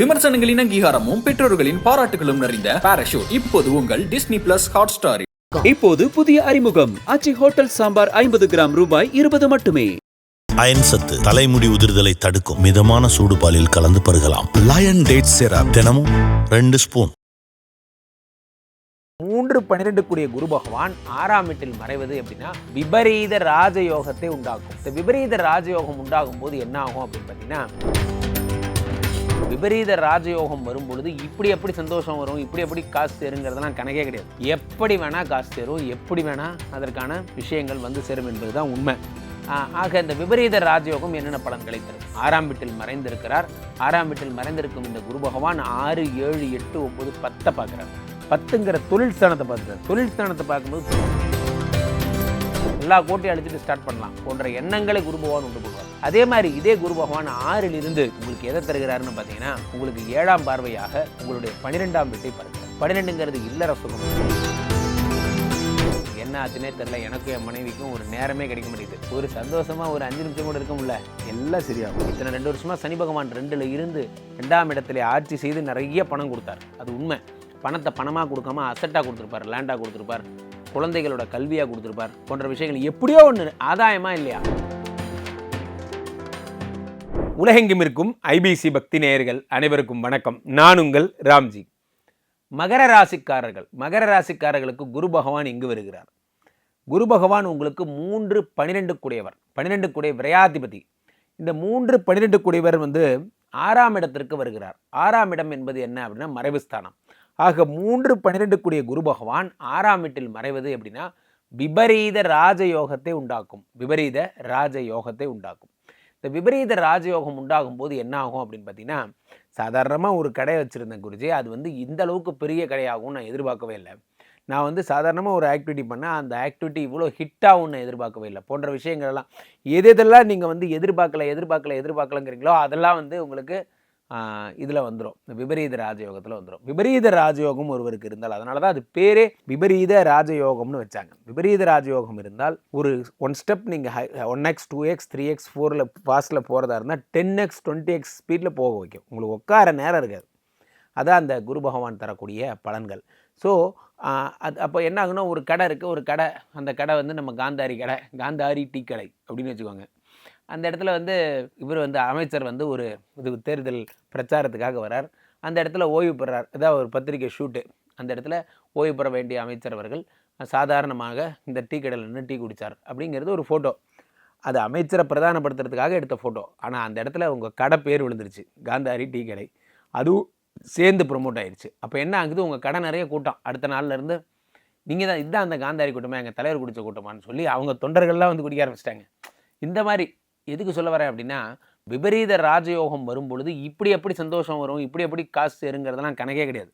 விமர்சனங்களின் அங்கீகாரமும் பெற்றோர்களின் பாராட்டுகளும் நிறைந்த பாராஷூட் இப்போது உங்கள் டிஸ்னி பிளஸ் ஹாட் ஸ்டாரில் இப்போது புதிய அறிமுகம். அச்சி ஹோட்டல் சாம்பார் ஐம்பது கிராம் ரூபாய் இருபது மட்டுமே. அயன் சத்து தலைமுடி உதிர்தலை தடுக்கும் மிதமான சூடு பாலில் கலந்து பருகலாம். லயன் டேட் சிரப் தினமும் ரெண்டு ஸ்பூன். மூன்று பன்னிரெண்டு கூடிய குரு பகவான் ஆறாம் வீட்டில் மறைவது எப்படின்னா விபரீத ராஜயோகத்தை உண்டாக்கும். இந்த விபரீத ராஜயோகம் உண்டாகும் போது என்ன ஆகும் அப்படின்னு பார்த்தீங்கன்னா விபரீத ராஜயோகம் வரும்பொழுது இப்படி எப்படி சந்தோஷம் வரும் இப்படி எப்படி காசு சேருங்கிறதெல்லாம் கணக்கே கிடையாது. எப்படி வேணா காசு சேரும் எப்படி வேணா அதற்கான விஷயங்கள் வந்து சேரும் என்பதுதான் உண்மை. ஆக இந்த விபரீத ராஜயோகம் என்னென்ன பலன்களை தரும்? ஆறாம் வீட்டில் மறைந்திருக்கிறார். ஆறாம் வீட்டில் மறைந்திருக்கும் இந்த குரு பகவான் ஆறு ஏழு எட்டு ஒன்பது பத்தை பார்க்குறார். பத்துங்கிற தொழில் ஸ்தானத்தை பார்க்குறார். தொழில் ஸ்தானத்தை பார்க்கும்போது எல்லா கோட்டையும் அழிச்சிட்டு ஸ்டார்ட் பண்ணலாம். போன்ற எண்ணங்களை குரு பகவான் உண்டு பண்ணுவார். அதே மாதிரி இதே குரு பகவான் ஆறில் இருந்து உங்களுக்கு எதை தருகிறாருன்னு பார்த்தீங்கன்னா உங்களுக்கு ஏழாம் பார்வையாக உங்களுடைய பன்னிரெண்டாம் வீட்டை பார்க்கிறார். பன்னிரெண்டுங்கிறது இல்லற சுகம். என்ன ஆச்சுனே தெரில எனக்கும் என் மனைவிக்கும் ஒரு நேரமே கிடைக்க மாட்டேங்குது. ஒரு சந்தோஷமா ஒரு அஞ்சு நிமிஷம் கூட இருக்க முடியல. எல்லாம் சரியாகும். இத்தனை ரெண்டு வருஷமா சனி பகவான் ரெண்டுல இருந்து ரெண்டாம் இடத்துல ஆட்சி செய்து நிறைய பணம் கொடுத்தார். அது உண்மை. பணத்தை பணமாக கொடுக்காம அசட்டாக கொடுத்துருப்பார் லேண்டாக கொடுத்துருப்பார் குழந்தைகளோட கல்வியாக கொடுத்துருப்பார் போன்ற விஷயங்கள் எப்படியோ ஒன்று ஆதாயமா இல்லையா? உலகெங்கும் இருக்கும் ஐபிசி பக்தி நேயர்கள் அனைவருக்கும் வணக்கம். நான் உங்கள் ராம்ஜி. மகர ராசிக்காரர்கள் மகர ராசிக்காரர்களுக்கு குரு பகவான் இங்கு வருகிறார். குரு பகவான் உங்களுக்கு மூன்று பன்னிரெண்டு கூடியவர் பன்னிரெண்டு கூடிய விரையாதிபதி. இந்த மூன்று பன்னிரெண்டு கூடியவர் வந்து ஆறாம் இடத்திற்கு வருகிறார். ஆறாம் இடம் என்பது என்ன அப்படின்னா மறைவு ஸ்தானம். ஆக மூன்று பன்னிரெண்டு கூடிய குரு பகவான் ஆறாம் வீட்டில் மறைவது எப்படின்னா விபரீத ராஜயோகத்தை உண்டாக்கும் விபரீத ராஜயோகத்தை உண்டாக்கும். இந்த விபரீத ராஜயோகம் உண்டாகும் போது என்ன ஆகும் அப்படின்னு பார்த்தீங்கன்னா சாதாரணமாக ஒரு கடை வச்சுருந்தேன் குருஜி. அது வந்து இந்த அளவுக்கு பெரிய கடையாகும் நான் எதிர்பார்க்கவே இல்லை. நான் வந்து சாதாரணமாக ஒரு ஆக்டிவிட்டி பண்ணால் அந்த ஆக்டிவிட்டி இவ்வளோ ஹிட்டாகும் நான் எதிர்பார்க்கவே இல்லை. போன்ற விஷயங்கள் எல்லாம் எது எதெல்லாம் நீங்கள் வந்து எதிர்பார்க்கல எதிர்பார்க்கல எதிர்பார்க்கலங்கிறீங்களோ அதெல்லாம் வந்து உங்களுக்கு இதில் வந்துடும் இந்த விபரீத ராஜயோகத்தில் வந்துடும் விபரீத ராஜயோகம் ஒருவருக்கு இருந்தால் அதனால தான் அது பேரே விபரீத ராஜயோகம்னு வச்சாங்க. விபரீத ராஜயோகம் இருந்தால் ஒரு ஒன் ஸ்டெப் நீங்கள் high one x two x three x ஃபோரில் ஃபாஸ்ட்டில் போகிறதா இருந்தால் டென் எக்ஸ் டுவெண்ட்டி எக்ஸ் ஸ்பீடில் போக வைக்கும். உங்களுக்கு உட்கார நேரம் இருக்காது. அதான் அந்த குரு பகவான் தரக்கூடிய பலன்கள். ஸோ அது அப்போ என்ன ஆகுனா ஒரு கடை இருக்குது ஒரு கடை அந்த கடை வந்து நம்ம காந்தாரி கடை காந்தாரி டீ கடை அப்படின்னு வச்சுக்கோங்க. அந்த இடத்துல வந்து இவர் வந்து அமைச்சர் வந்து ஒரு இது தேர்தல் பிரச்சாரத்துக்காக வரார். அந்த இடத்துல ஓய்வு பெறார். ஏதாவது ஒரு பத்திரிக்கை ஷூட்டு. அந்த இடத்துல ஓய்வு பெற வேண்டிய அமைச்சர் அவர்கள் சாதாரணமாக இந்த டீ கடையில் நின்று டீ குடித்தார் அப்படிங்கிறது ஒரு ஃபோட்டோ அது அமைச்சரை பிரதானப்படுத்துறதுக்காக எடுத்த ஃபோட்டோ ஆனால் அந்த இடத்துல உங்கள் கடை பேர் விழுந்துருச்சு. காந்தாரி டீ கடை. அதுவும் சேர்ந்து ப்ரொமோட் ஆயிடுச்சு அப்போ என்ன ஆகுது? உங்கள் கடை நிறைய கூட்டம். அடுத்த நாள்லேருந்து நீங்கள் தான் இதுதான் அந்த காந்தாரி கூட்டமாக எங்கள் தலைவர் குடித்த கூட்டமான்னு சொல்லி அவங்க தொண்டர்கள்லாம் வந்து குடிக்க ஆரம்பிச்சிட்டாங்க. இந்த மாதிரி எதுக்கு சொல்ல வரேன் அப்படின்னா விபரீத ராஜயோகம் வரும்பொழுது இப்படி எப்படி சந்தோஷம் வரும் இப்படி எப்படி காசு சேருங்கிறதெல்லாம் கணக்கே கிடையாது.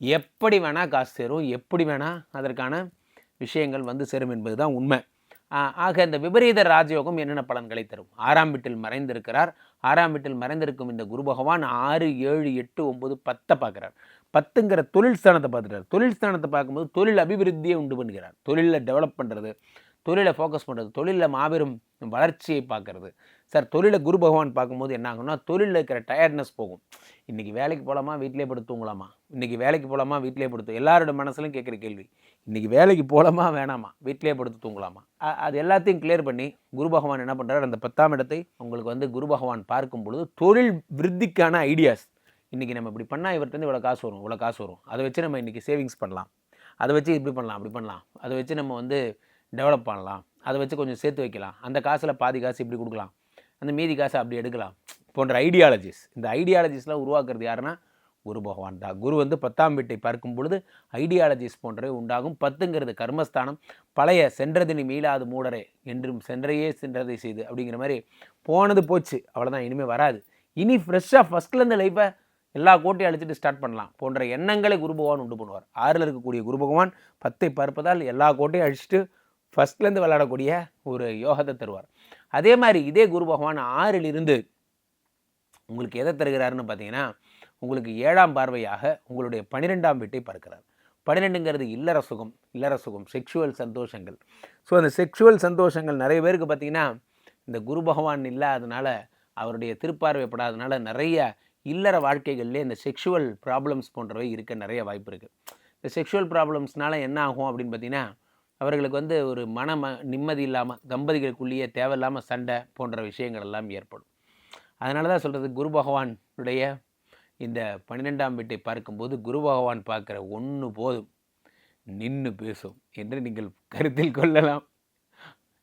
எப்படி வேணால் காசு சேரும் எப்படி வேணால் அதற்கான விஷயங்கள் வந்து சேரும் என்பது தான் உண்மை ஆக இந்த விபரீத ராஜயோகம் என்னென்ன பலன்களை தரும்? ஆறாம் வீட்டில் மறைந்திருக்கிறார். ஆறாம் வீட்டில் மறைந்திருக்கும் இந்த குரு பகவான் ஆறு ஏழு எட்டு ஒம்பது பத்தை பார்க்குறார். பத்துங்கிற தொழில் ஸ்தானத்தை பார்த்துட்டார். தொழில் ஸ்தானத்தை பார்க்கும்போது தொழில் அபிவிருத்தியை உண்டு பண்ணுகிறார். தொழிலில் டெவலப் பண்ணுறது தொழிலை ஃபோக்கஸ் பண்ணுறது தொழிலில் மாபெரும் வளர்ச்சியை பார்க்கறது. சார் தொழிலை குரு பகவான் பார்க்கும்போது என்ன ஆகும்னா தொழிலில் இருக்கிற டயர்ட்னஸ் போகும். இன்றைக்கி வேலைக்கு போகலாமா வீட்டிலே படுத்து தூங்கலாமா? இன்றைக்கி வேலைக்கு போகலாமா வீட்டிலே படுத்து எல்லாரோட மனசுலையும் கேட்குற கேள்வி. இன்றைக்கி வேலைக்கு போகலாமா வேணாமா? வீட்டிலே படுத்து தூங்கலாமா? அது எல்லாத்தையும் கிளியர் பண்ணி குரு பகவான் என்ன பண்ணுறாரு அந்த பத்தாம் இடத்தை உங்களுக்கு வந்து குரு பகவான் பார்க்கும் பொழுது தொழில் விருத்திக்கான ஐடியாஸ் இன்றைக்கி நம்ம இப்படி பண்ணால் இவர்கிட்ட இவ்வளோ காசு வரும் இவ்வளோ காசு வரும். அதை வச்சு நம்ம இன்றைக்கி சேவிங்ஸ் பண்ணலாம். அதை வச்சு இப்படி பண்ணலாம் அப்படி பண்ணலாம். அதை வச்சு நம்ம வந்து டெவலப் பண்ணலாம். அதை வச்சு கொஞ்சம் சேர்த்து வைக்கலாம். அந்த காசில் பாதி காசு இப்படி கொடுக்கலாம். அந்த மீதி காசை அப்படி எடுக்கலாம். போன்ற ஐடியாலஜிஸ் இந்த ஐடியாலஜிஸ்லாம் உருவாக்குறது யாருன்னா குரு பகவான் தான். குரு வந்து பத்தாம் வீட்டை பார்க்கும் பொழுது ஐடியாலஜிஸ் போன்றவை உண்டாகும். பத்துங்கிறது கர்மஸ்தானம். பழைய சென்றதினி மீளாது மூடரே என்றும் சென்றையே சென்றதை செய்து அப்படிங்கிற மாதிரி போனது போச்சு. அவ்வளோதான் இனிமேல் வராது. இனி ஃப்ரெஷ்ஷாக ஃபஸ்ட்லேருந்து லைஃப்பை எல்லா கோட்டையும் அழிச்சிட்டு ஸ்டார்ட் பண்ணலாம். போன்ற எண்ணங்களை குரு பகவான் உண்டு பண்ணுவார். ஆறில் இருக்கக்கூடிய குரு பகவான் பத்தை பார்ப்பதால் எல்லா கோட்டையும் அழிச்சிட்டு ஃபஸ்ட்லேருந்து விளையாடக்கூடிய ஒரு யோகத்தை தருவார். அதே மாதிரி இதே குரு பகவான் ஆறில் இருந்து உங்களுக்கு எதை தருகிறாருன்னு பார்த்தீங்கன்னா உங்களுக்கு ஏழாம் பார்வையாக உங்களுடைய பன்னிரெண்டாம் வீட்டை பார்க்கிறார். பன்னிரெண்டுங்கிறது இல்லற சுகம் இல்லற சுகம் செக்ஷுவல் சந்தோஷங்கள். ஸோ அந்த செக்ஷுவல் சந்தோஷங்கள் நிறைய பேருக்கு பார்த்தீங்கன்னா இந்த குரு பகவான் இல்லாதனால அவருடைய திருப்பார்வைப்படாதனால நிறைய இல்லற வாழ்க்கைகள்லேயே இந்த செக்ஷுவல் ப்ராப்ளம்ஸ் போன்றவை இருக்க நிறைய வாய்ப்பு இருக்குது இந்த செக்ஷுவல் ப்ராப்ளம்ஸ்னால என்ன ஆகும் அப்படின்னு பார்த்தீங்கன்னா அவர்களுக்கு வந்து ஒரு மன நிம்மதி இல்லாமல் தம்பதிகளுக்குள்ளேயே தேவையில்லாமல் சண்டை போன்ற விஷயங்கள் எல்லாம் ஏற்படும். அதனால தான் சொல்கிறது குரு பகவானுடைய இந்த பன்னிரெண்டாம் வீட்டை பார்க்கும்போது குரு பகவான் பார்க்குற ஒன்று போதும் நின்று பேசும் என்று நீங்கள் கருத்தில் கொள்ளலாம்.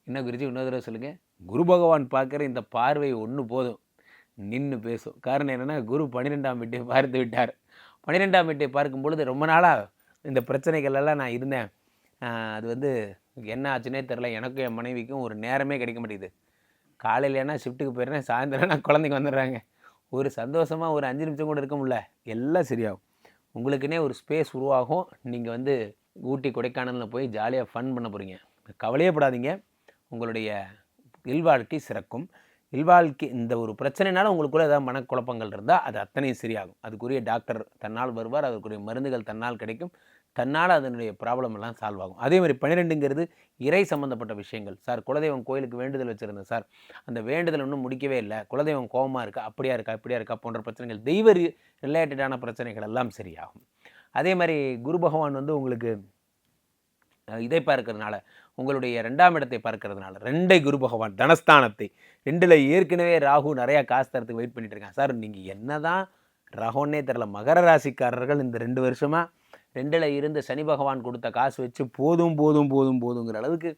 என்ன குருஜி இன்னொரு தடவை சொல்லுங்கள் குரு பகவான் பார்க்குற இந்த பார்வை ஒன்று போதும் நின்று பேசும். காரணம் என்னென்னா குரு பன்னிரெண்டாம் வீட்டை பார்த்து விட்டார். பன்னிரெண்டாம் வீட்டை பார்க்கும் பொழுது ரொம்ப நாளாக இந்த பிரச்சனைகள் எல்லாம் நான் இருந்தேன். அது வந்து என்ன ஆச்சுன்னே தெரில எனக்கும் என் மனைவிக்கும் ஒரு நேரமே கிடைக்க மாட்டேங்குது. காலையிலனா ஷிஃப்ட்டுக்கு போயிடுறேன் சாயந்தரம்னா குழந்தைங்க வந்துடுறாங்க. ஒரு சந்தோஷமாக ஒரு அஞ்சு நிமிஷம் கூட இருக்க முடியல. எல்லாம் சரியாகும். உங்களுக்குன்னே ஒரு ஸ்பேஸ் உருவாகும். நீங்கள் வந்து ஊட்டி கொடைக்கானலில் போய் ஜாலியாக ஃபன் பண்ண போகிறீங்க கவலையே படாதீங்க. உங்களுடைய இல்வாழ்க்கை சிறக்கும். இல்வாழ்க்கை இந்த ஒரு பிரச்சனைனால உங்களுக்குள்ள ஏதாவது மனக்குழப்பங்கள் இருந்தால் அது அத்தனையும் சரியாகும். அதுக்குரிய டாக்டர் தன்னால் வருவார். அதுக்குரிய மருந்துகள் தன்னால் கிடைக்கும். தன்னால் அதனுடைய ப்ராப்ளம் எல்லாம் சால்வ் ஆகும். அதே மாதிரி பன்னிரெண்டுங்கிறது இறை சம்மந்தப்பட்ட விஷயங்கள். சார் குலதெய்வம் கோயிலுக்கு வேண்டுதல் வச்சுருந்தேன் சார். அந்த வேண்டுதல் ஒன்றும் முடிக்கவே இல்லை. குலதெய்வம் கோபமாக இருக்கா? அப்படியா இருக்கா? இப்படியா இருக்கா? போன்ற பிரச்சனைகள் தெய்வ ரிலேட்டடான பிரச்சனைகள் எல்லாம் சரியாகும். அதே மாதிரி குரு பகவான் வந்து உங்களுக்கு இதை பார்க்கறதுனால உங்களுடைய ரெண்டாம் இடத்தை பார்க்கறதுனால ரெண்டை குரு பகவான் தனஸ்தானத்தை ரெண்டில் ஏற்கனவே ராகு நிறையா காசு தரத்துக்கு வெயிட் பண்ணிட்டு இருக்காங்க. சார் நீங்கள் என்ன தான் ரகோன்னே தெரில மகர ராசிக்காரர்கள் இந்த ரெண்டு வருஷமாக ரெண்டில் இருந்து சனி பகவான் கொடுத்த காசு வச்சு போதும் போதும் போதும் போதுங்கிற அளவுக்கு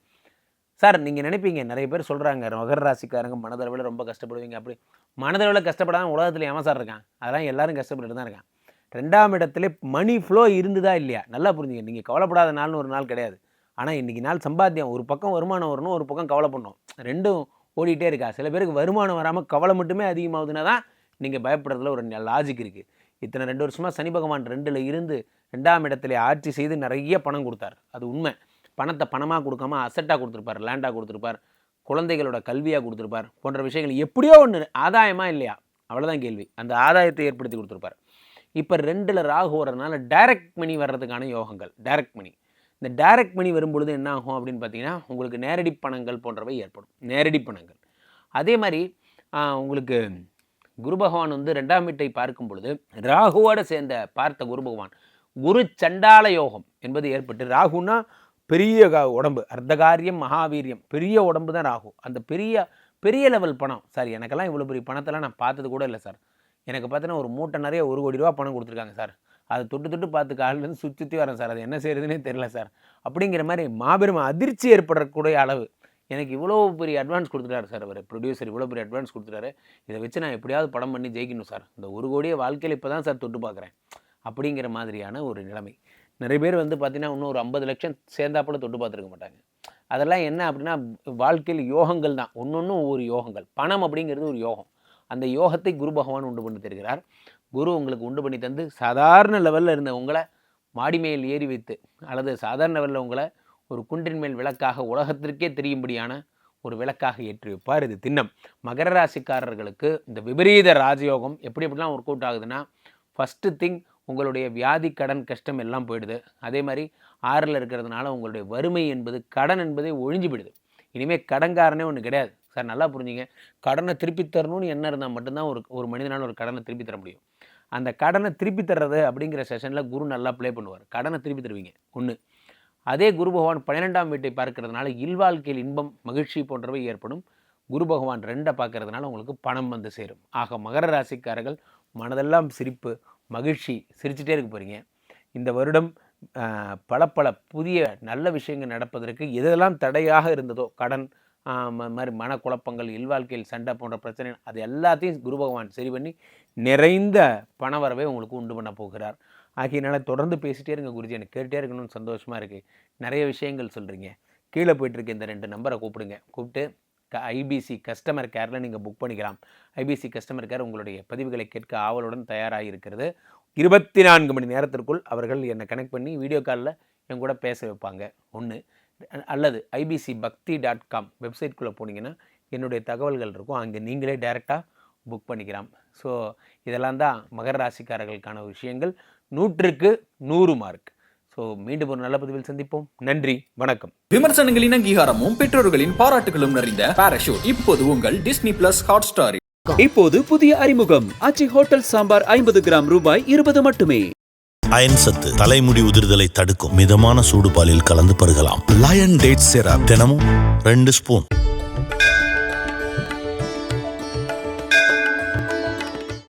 சார் நீங்கள் நினைப்பீங்க. நிறைய பேர் சொல்கிறாங்க மகர ராசிக்காரங்க மனதளவில் ரொம்ப கஷ்டப்படுவீங்க. அப்படி மனதளவில் கஷ்டப்படாமல் உலகத்தில் ஏமா சார் இருக்கான்? அதெல்லாம் எல்லாரும் கஷ்டப்பட்டு தான் இருக்கான். ரெண்டாம் இடத்துல மணி ஃப்ளோ இருந்துதா இல்லையா? நல்லா புரிஞ்சுங்க. நீங்கள் கவலைப்படாத நாள்னு ஒரு நாள் கிடையாது. ஆனால் இன்றைக்கி நாள் சம்பாத்தியம் ஒரு பக்கம் வருமானம் வரணும் ஒரு பக்கம் கவலை பண்ணணும் ரெண்டும் ஓடிட்டே இருக்கா. சில பேருக்கு வருமானம் வராமல் கவலை மட்டுமே அதிகமாகுதுன்னா தான் நீங்கள் பயப்படுறதுல ஒரு லாஜிக் இருக்குது இத்தனை ரெண்டு வருஷமாக சனி பகவான் ரெண்டில் இருந்து ரெண்டாம் இடத்துல ஆட்சி செய்து நிறைய பணம் கொடுத்தார். அது உண்மை. பணத்தை பணமாக கொடுக்காம அசட்டாக கொடுத்துருப்பார் லேண்டாக கொடுத்துருப்பார் குழந்தைகளோட கல்வியாக கொடுத்துருப்பார் போன்ற விஷயங்கள் எப்படியோ ஒன்று ஆதாயமா இல்லையா? அவ்வளோதான் கேள்வி. அந்த ஆதாயத்தை ஏற்படுத்தி கொடுத்துருப்பார். இப்போ ரெண்டில் ராகு வரதுனால டைரக்ட் மணி வர்றதுக்கான யோகங்கள். Direct money. இந்த டைரக்ட் மணி வரும்பொழுது என்ன ஆகும் அப்படின்னு பார்த்தீங்கன்னா உங்களுக்கு நேரடி பணங்கள் போன்றவை ஏற்படும். நேரடி பணங்கள். அதே மாதிரி உங்களுக்கு குரு பகவான் வந்து ரெண்டாம் வீட்டை பார்க்கும் பொழுது ராகுவோட சேர்ந்த பார்த்த குரு பகவான் குரு சண்டால யோகம் என்பது ஏற்பட்டு ராகுனா பெரிய க- உடம்பு அர்த்தகாரியம் மகாவீரியம் பெரிய உடம்பு தான் ராகு. அந்த பெரிய பெரிய லெவல் பணம். சார் எனக்கெல்லாம் இவ்வளோ பெரிய பணத்தெல்லாம் நான் பார்த்தது கூட இல்லை சார். எனக்கு பார்த்தீங்கன்னா ஒரு மூட்டை நிறைய ஒரு கோடி ரூபா பணம் கொடுத்துருக்காங்க சார். அதை தொட்டு தொட்டு பார்த்து காலிலேருந்து சுற்றி சுற்றி வரேன் சார். அது என்ன செய்கிறதுனே தெரியல சார். அப்படிங்கிற மாதிரி மாபெரும் அதிர்ச்சி ஏற்படக்கூடிய அளவு எனக்கு இவ்வளோ பெரிய அட்வான்ஸ் கொடுத்துட்டாரு சார் அவர் ப்ரொடியூசர் இவ்வளோ பெரிய அட்வான்ஸ் கொடுத்துட்டாரு. இதை வச்சு நான் எப்படியாவது படம் பண்ணி ஜெயிக்கணும் சார் இந்த ஒரு கோடியே வாழ்க்கையில் இப்போ தான் சார் தொட்டு பார்க்குறேன். அப்படிங்கிற மாதிரியான ஒரு நிலைமை. நிறைய பேர் வந்து பார்த்தீங்கன்னா இன்னும் ஒரு ஐம்பது லட்சம் சேர்ந்தாப்புல தொட்டு பார்த்துருக்க மாட்டாங்க. அதெல்லாம் என்ன அப்படின்னா வாழ்க்கையில் யோகங்கள் தான். ஒன்று ஒன்றும் ஒவ்வொரு யோகங்கள். பணம் அப்படிங்கிறது ஒரு யோகம். அந்த யோகத்தை குரு பகவான் உண்டு பண்ணி தருகிறார். குரு உங்களுக்கு உண்டு பண்ணி தந்து சாதாரண லெவலில் இருந்த உங்களை மாடி மேல் ஏறி வைத்து அல்லது சாதாரண லெவலில் உங்களை ஒரு குன்றின் மேல் விளக்காக உலகத்திற்கே தெரியும்படியான ஒரு விளக்காக ஏற்றி வைப்பார் இது திண்ணம். மகர ராசிக்காரர்களுக்கு இந்த விபரீத ராஜயோகம் எப்படி எப்படிலாம் ஒர்க் அவுட் ஆகுதுன்னா ஃபஸ்ட்டு திங் உங்களுடைய வியாதி கடன் கஷ்டம் எல்லாம் போயிடுது. அதே மாதிரி ஆறில் இருக்கிறதுனால உங்களுடைய வறுமை என்பது கடன் என்பதே ஒழிஞ்சு போயிடுது. இனிமேல் கடன்காரனே ஒன்று கிடையாது. சார் நல்லா புரிஞ்சுங்க. கடனை திருப்பி தரணும்னு என்ன இருந்தால் மட்டும்தான் ஒரு ஒரு மனிதனால் ஒரு கடனை திருப்பி தர முடியும். அந்த கடனை திருப்பி தர்றது அப்படிங்கிற செஷனில் குரு நல்லா ப்ளே பண்ணுவார். கடனை திருப்பி தருவீங்க. ஒன்று அதே குரு பகவான் பன்னிரெண்டாம் வீட்டை பார்க்கறதுனால இல்வாழ்க்கையில் இன்பம் மகிழ்ச்சி போன்றவை ஏற்படும். குரு பகவான் ரெண்டை பார்க்கறதுனால உங்களுக்கு பணம் வந்து சேரும். ஆக மகர ராசிக்காரர்கள் மனதெல்லாம் சிரிப்பு மகிழ்ச்சி சிரிச்சிட்டே இருக்க போகிறீங்க இந்த வருடம் பல பல புதிய நல்ல விஷயங்கள் நடப்பதற்கு எதெல்லாம் தடையாக இருந்ததோ கடன் மாதிரி மனக்குழப்பங்கள் இல்வாழ்க்கையில் சண்டை போன்ற பிரச்சனை அது எல்லாத்தையும் குரு பகவான் சரி பண்ணி நிறைந்த பணவரவை உங்களுக்கு உண்டு பண்ண போகிறார். ஆகையினால தொடர்ந்து பேசிகிட்டே இருங்க குருஜி. எனக்கு கேட்டே இருக்கணும்னு சந்தோஷமாக இருக்குது நிறைய விஷயங்கள் சொல்கிறீங்க கீழே போயிட்டு இருக்க இந்த ரெண்டு நம்பரை கூப்பிடுங்க. கூப்பிட்டு க ஐபிசி கஸ்டமர் கேரில் நீங்கள் புக் பண்ணிக்கலாம். ஐபிசி கஸ்டமர் கேர் உங்களுடைய பதிவுகளை கேட்க ஆவலுடன் தயாராக இருக்கிறது. இருபத்தி நான்கு மணி நேரத்திற்குள் அவர்கள் என்னை கனெக்ட் பண்ணி வீடியோ காலில் என் கூட பேச வைப்பாங்க. ஒன்று அல்லது ஐபிசி பக்தி டாட் காம் வெப்சைட்குள்ளே போனீங்கன்னா என்னுடைய தகவல்கள் இருக்கும். அங்கே நீங்களே டைரெக்டாக புக் பண்ணிக்கலாம் ஸோ இதெல்லாம் தான் மகர ராசிக்காரர்களுக்கான விஷயங்கள். நூற்றுக்கு நூறு மார்க் ஸோ மீண்டும் ஒரு நல்ல பதிவில் சந்திப்போம். நன்றி வணக்கம். விமர்சனங்களின் அங்கீகாரமும் பெற்றோர்களின் பாராட்டுகளும் நிறைந்த பாராஷூட் இப்போது உங்கள் டிஸ்னி பிளஸ் ஹாட் ஸ்டாரில் இப்போது புதிய அறிமுகம். ஆச்சி ஹோட்டல் சாம்பார் ஐம்பது கிராம் ரூபாய் இருபது மட்டுமே. அயன் சத்து தலைமுடி உதிர்தலை தடுக்கும் மிதமான சூடு பாலில் கலந்து பருகலாம். லயன் டேட் சிரப் தினமும் ரெண்டு ஸ்பூன்